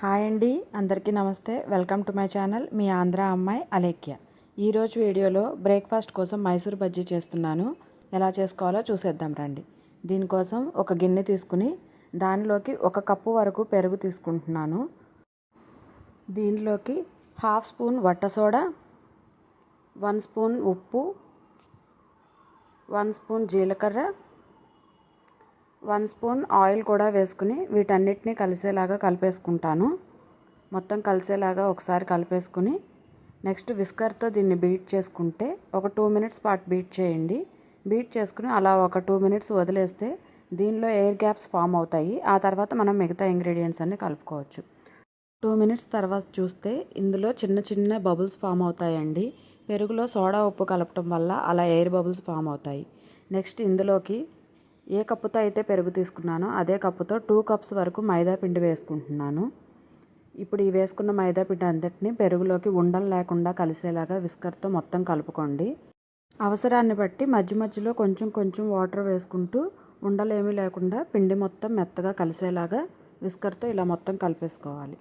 Hi అండి అందరికీ నమస్తే. వెల్కమ్ టు మై ఛానల్ మీ ఆంధ్ర అమ్మాయి అలేఖ్య. ఈరోజు వీడియోలో బ్రేక్ఫాస్ట్ కోసం మైసూర్ బజ్జీ చేస్తున్నాను. ఎలా చేసుకోవాలో చూసేద్దాం రండి. దీనికోసం ఒక గిన్నె తీసుకుని దానిలోకి ఒక కప్పు వరకు పెరుగు తీసుకుంటున్నాను. దీనిలోకి హాఫ్ స్పూన్ వట్ట సోడా వన్ స్పూన్ ఉప్పు వన్ స్పూన్ జీలకర్ర వన్ స్పూన్ ఆయిల్ కూడా వేసుకుని వీటన్నిటిని కలిసేలాగా కలిపేసుకుంటాను. మొత్తం కలిసేలాగా ఒకసారి కలిపేసుకుని నెక్స్ట్ విస్కర్తో దీన్ని బీట్ చేసుకుంటే ఒక టూ మినిట్స్ పాటు బీట్ చేయండి. బీట్ చేసుకుని అలా ఒక టూ మినిట్స్ వదిలేస్తే దీనిలో ఎయిర్ గ్యాప్స్ ఫామ్ అవుతాయి. ఆ తర్వాత మనం మిగతా ఇంగ్రీడియంట్స్ అన్ని కలుపుకోవచ్చు. టూ మినిట్స్ తర్వాత చూస్తే ఇందులో చిన్న చిన్న బబుల్స్ ఫామ్ అవుతాయండి. పెరుగులో సోడా ఉప్పు కలపటం వల్ల అలా ఎయిర్ బబుల్స్ ఫామ్ అవుతాయి. నెక్స్ట్ ఇందులోకి ఏ కప్పుతో అయితే పెరుగు తీసుకున్నానో అదే కప్పుతో టూ కప్స్ వరకు మైదా పిండి వేసుకుంటున్నాను. ఇప్పుడు ఈ వేసుకున్న మైదా పిండి అంతటిని పెరుగులోకి ఉండలు లేకుండా కలిసేలాగా విస్కర్తో మొత్తం కలుపుకోండి. అవసరాన్ని బట్టి మధ్య మధ్యలో కొంచెం కొంచెం వాటర్ వేసుకుంటూ ఉండలేమీ లేకుండా పిండి మొత్తం మెత్తగా కలిసేలాగా విస్కర్తో ఇలా మొత్తం కలిపేసుకోవాలి.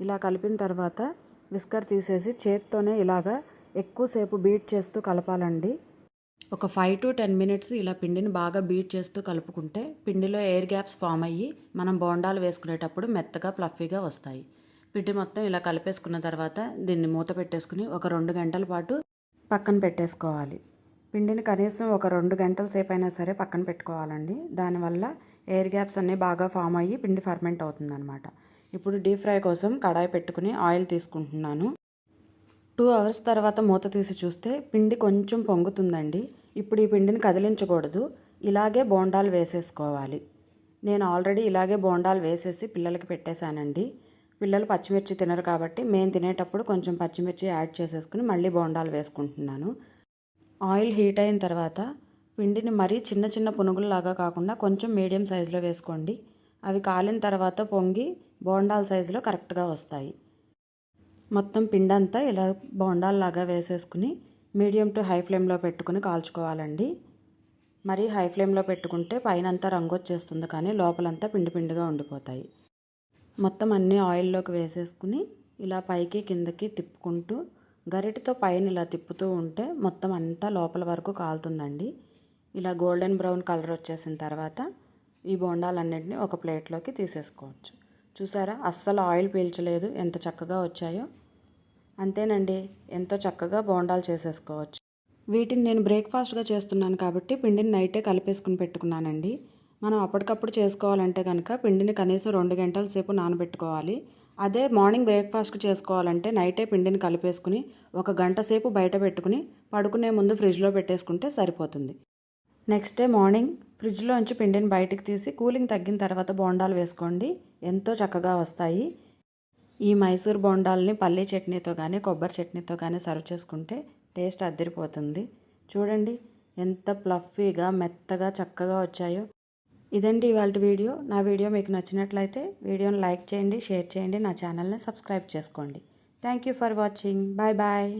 ఇలా కలిపిన తర్వాత విస్కర్ తీసేసి చేత్తోనే ఇలాగా ఎక్కువసేపు బీట్ చేస్తూ కలపాలండి. ఒక ఫైవ్ టు టెన్ మినిట్స్ ఇలా పిండిని బాగా బీట్ చేస్తూ కలుపుకుంటే పిండిలో ఎయిర్ గ్యాప్స్ ఫామ్ అయ్యి మనం బోండాలు వేసుకునేటప్పుడు మెత్తగా ఫ్లఫీగా వస్తాయి. పిండి మొత్తం ఇలా కలిపేసుకున్న తర్వాత దీన్ని మూత పెట్టేసుకుని ఒక రెండు గంటల పాటు పక్కన పెట్టేసుకోవాలి. పిండిని కనీసం ఒక రెండు గంటల సేపు అయినా సరే పక్కన పెట్టుకోవాలండి. దానివల్ల ఎయిర్ గ్యాప్స్ అన్నీ బాగా ఫామ్ అయ్యి పిండి ఫర్మెంట్ అవుతుందన్నమాట. ఇప్పుడు డీప్ ఫ్రై కోసం కడాయి పెట్టుకుని ఆయిల్ తీసుకుంటున్నాను. టూ అవర్స్ తర్వాత మూత తీసి చూస్తే పిండి కొంచెం పొంగుతుందండి. ఇప్పుడు ఈ పిండిని కదిలించకూడదు. ఇలాగే బోండాలు వేసేసుకోవాలి. నేను ఆల్రెడీ ఇలాగే బోండాలు వేసేసి పిల్లలకి పెట్టేశానండి. పిల్లలు పచ్చిమిర్చి తినరు కాబట్టి మేము తినేటప్పుడు కొంచెం పచ్చిమిర్చి యాడ్ చేసేసుకుని మళ్ళీ బోండాలు వేసుకుంటున్నాను. ఆయిల్ హీట్ అయిన తర్వాత పిండిని మరీ చిన్న చిన్న పునుగుల్లాగా కాకుండా కొంచెం మీడియం సైజులో వేసుకోండి. అవి కాలిన తర్వాత పొంగి బోండాల సైజులో కరెక్ట్గా వస్తాయి. మొత్తం పిండంతా ఇలా బోండాల్లాగా వేసేసుకుని మీడియం టు హై ఫ్లేమ్లో పెట్టుకుని కాల్చుకోవాలండి. మరీ హై ఫ్లేమ్లో పెట్టుకుంటే పైన అంతా రంగు వచ్చేస్తుంది కానీ లోపలంతా పిండి పిండిగా ఉండిపోతాయి. మొత్తం అన్నీ ఆయిల్లోకి వేసేసుకుని ఇలా పైకి కిందకి తిప్పుకుంటూ గరిటతో పైన ఇలా తిప్పుతూ ఉంటే మొత్తం అంతా లోపల వరకు కాలుతుందండి. ఇలా గోల్డెన్ బ్రౌన్ కలర్ వచ్చేసిన తర్వాత ఈ బోండాలన్నింటినీ ఒక ప్లేట్లోకి తీసేసుకోవచ్చు. చూసారా? అస్సలు ఆయిల్ పీల్చలేదు. ఎంత చక్కగా వచ్చాయో. అంతేనండి. ఎంతో చక్కగా బోండాలు చేసేసుకోవచ్చు. వీటిని నేను బ్రేక్ఫాస్ట్గా చేస్తున్నాను కాబట్టి పిండిని నైటే కలిపేసుకుని పెట్టుకున్నానండి. మనం అప్పటికప్పుడు చేసుకోవాలంటే కనుక పిండిని కనీసం రెండు గంటల సేపు నానబెట్టుకోవాలి. అదే మార్నింగ్ బ్రేక్ఫాస్ట్ చేసుకోవాలంటే నైటే పిండిని కలిపేసుకుని ఒక గంట సేపు బయట పెట్టుకుని పడుకునే ముందు ఫ్రిడ్జ్లో పెట్టేసుకుంటే సరిపోతుంది. నెక్స్ట్ డే మార్నింగ్ ఫ్రిడ్జ్లోంచి పిండిని బయటికి తీసి కూలింగ్ తగ్గిన తర్వాత బోండాలు వేసుకోండి. ఎంతో చక్కగా వస్తాయి. ఈ మైసూర్ బొండాలని పల్లీ చట్నీతో కానీ కొబ్బరి చట్నీతో కానీ సర్వ్ చేసుకుంటే టేస్ట్ అద్దరిపోతుంది. చూడండి ఎంత ప్లఫీగా మెత్తగా చక్కగా వచ్చాయో. ఇదండి ఇవాళ వీడియో. నా వీడియో మీకు నచ్చినట్లయితే వీడియోని లైక్ చేయండి షేర్ చేయండి నా ఛానల్ని సబ్స్క్రైబ్ చేసుకోండి. Thank you for watching. Bye bye.